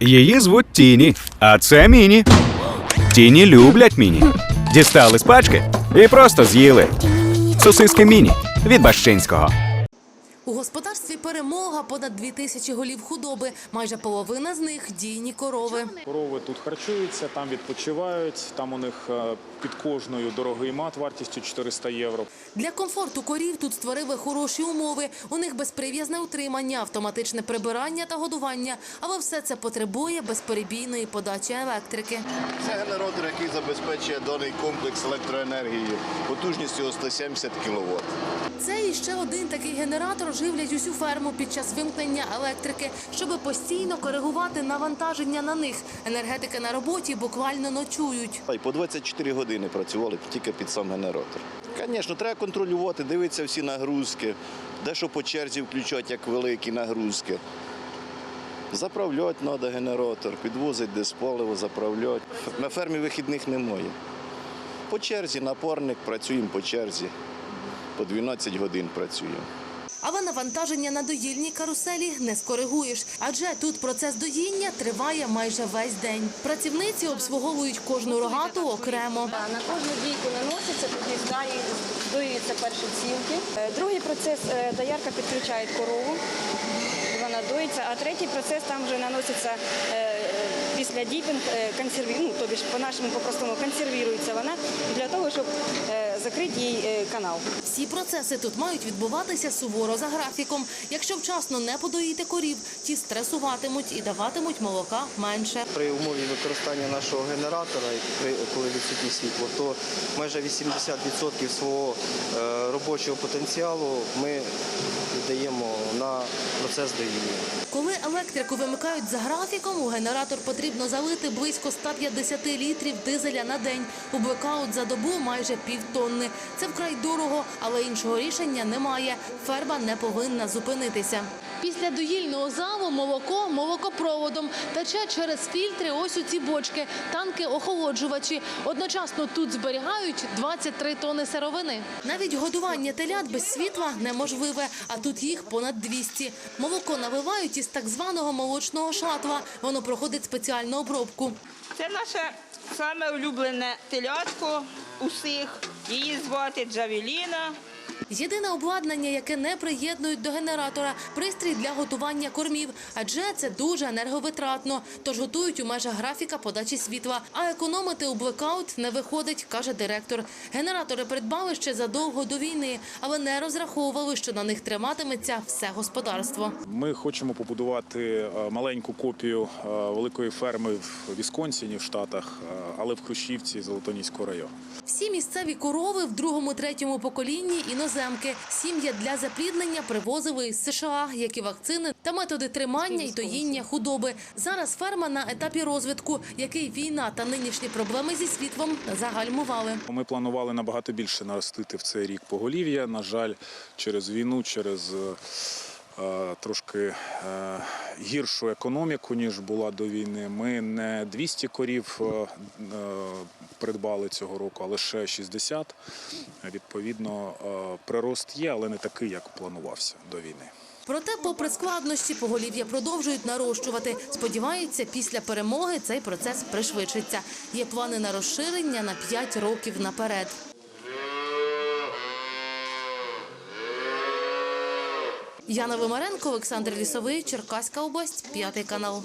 Її звуть Тіні, а це Міні. Тіні люблять Міні. Дістали з пачки і просто з'їли. Сосиски Міні від Бащинського. У господарстві перемога понад дві тисячі голів худоби. Майже половина з них дійні корови. Корови тут харчуються, там відпочивають. Там у них е, під кожною дорогий мат вартістю 400 євро. Для комфорту корів тут створили хороші умови. У них безприв'язне утримання, автоматичне прибирання та годування. Але все це потребує безперебійної подачі електрики. Це генератор, який забезпечує даний комплекс електроенергії потужністю 170 кВт. Це іще один такий генератор живлять усю ферму під час вимкнення електрики, щоб постійно коригувати навантаження на них. Енергетики на роботі буквально ночують. По 24 години працювали тільки під сам генератор. Звісно, треба контролювати, дивитися всі нагрузки, дещо по черзі включати як великі нагрузки. Заправляти треба генератор, підвозити десь паливо, заправляти. На фермі вихідних немає. По черзі, напарник, працюємо по черзі. По 12 годин працюємо. Але навантаження на доїльній каруселі не скоригуєш, адже тут процес доїння триває майже весь день. Працівниці обслуговують кожну рогату окремо. На кожну дійку наноситься, тоді здоюються перші цілки. Е, Другий процес е, доярка підключає корову, вона доїться, а третій процес там вже наноситься е, діпінг, е, консерві... ну, тобі ж по-нашому по-простому консервірується вона для того, щоб е, закрити їй е, канал. Всі процеси тут мають відбуватися суворо за графіком. Якщо вчасно не подоїти корів, ті стресуватимуть і даватимуть молока менше. При умові використання нашого генератора, при- коли відсутнє світло, то майже 80% свого е, робочого потенціалу ми віддаємо на процес доїння. Коли електрику вимикають за графіком, у генератор потрібно залити близько 150 літрів дизеля на день. У блекаут за добу майже півтонни. Це вкрай дорого, але іншого рішення немає. Ферма не повинна зупинитися. Після доїльного залу молоко молокопроводом тече через фільтри ось у ці бочки, танки охолоджувачі. Одночасно тут зберігають 23 тони сировини. Навіть годування телят без світла неможливе, а тут їх понад 200. Молоко навивають із так званого молочного шатла. Воно проходить спеціальну обробку. Це наше саме улюблене телятко усіх. Її звати Джавеліна. Єдине обладнання, яке не приєднують до генератора – пристрій для готування кормів, адже це дуже енерговитратно. Тож готують у межах графіка подачі світла. А економити у блекаут не виходить, каже директор. Генератори придбали ще задовго до війни, але не розраховували, що на них триматиметься все господарство. Ми хочемо побудувати е, маленьку копію е, великої ферми в Вісконсіні в Штатах, е, але в Хрущівці Золотоніського району. Всі місцеві корови в другому-третьому поколінні іноземки. Сім'я для запліднення привозили із США, як і вакцини та методи тримання і доїння худоби. Зараз ферма на етапі розвитку, який війна та нинішні проблеми зі світлом загальмували. Ми планували набагато більше наростити в цей рік поголів'я. На жаль, через війну, через е, трошки е, гіршу економіку, ніж була до війни. Ми не 200 корів е, е, придбали цього року, а лише 60. Відповідно, е, прирост є, але не такий, як планувався до війни. Проте, попри складнощі, поголів'я продовжують нарощувати. Сподіваються, після перемоги цей процес пришвидшиться. Є плани на розширення на 5 років наперед. Яна Вимаренко, Олександр Лісовий, Черкаська область, п'ятий канал.